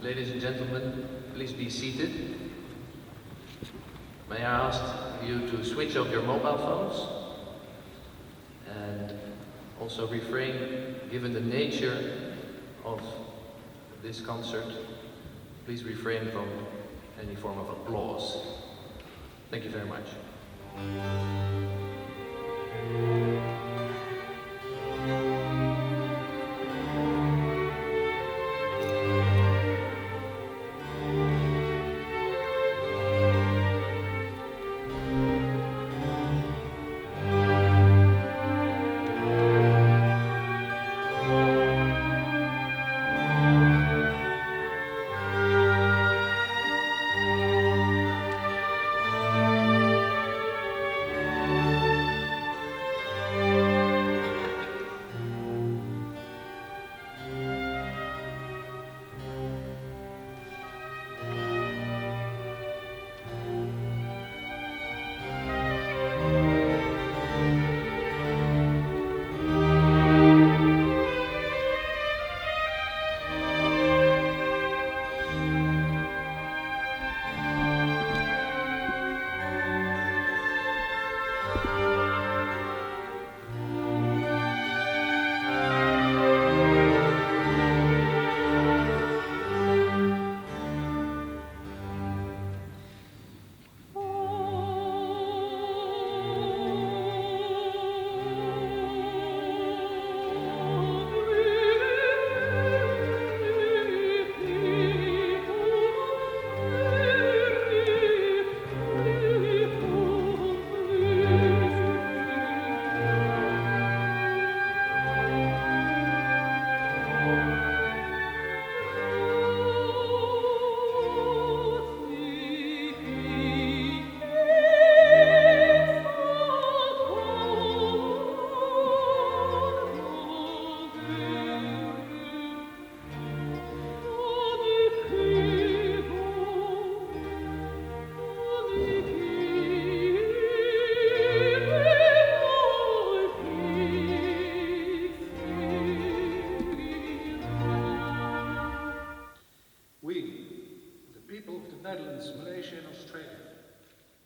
Ladies and gentlemen, please be seated. May I ask you to switch off your mobile phones and also refrain, given the nature of this concert, please refrain from any form of applause. Thank you very much.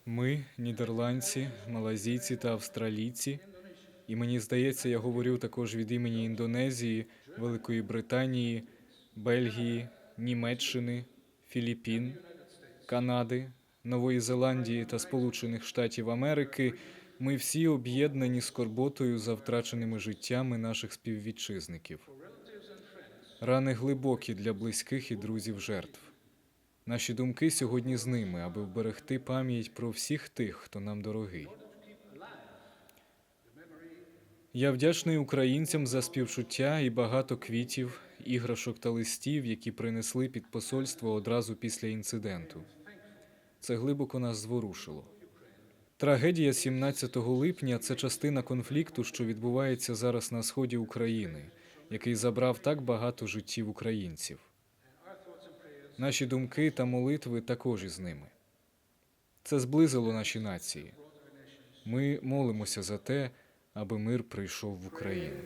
Ми, нідерландці, малазійці та австралійці, і мені здається, я говорю також від імені Індонезії, Великої Британії, Бельгії, Німеччини, Філіппін, Канади, Нової Зеландії та Сполучених Штатів Америки. Ми всі об'єднані скорботою за втраченими життями наших співвітчизників. Рани глибокі для близьких і друзів жертв. Наші думки сьогодні з ними, аби вберегти пам'ять про всіх тих, хто нам дорогий. Я вдячний українцям за співчуття і багато квітів, іграшок та листів, які принесли під посольство одразу після інциденту. Це глибоко нас зворушило. Трагедія 17 липня це частина конфлікту, що відбувається зараз на сході України, який забрав так багато життів українців. Наші думки та молитви також із ними. Це зблизило наші нації. Ми молимося за те, аби мир прийшов в Україну.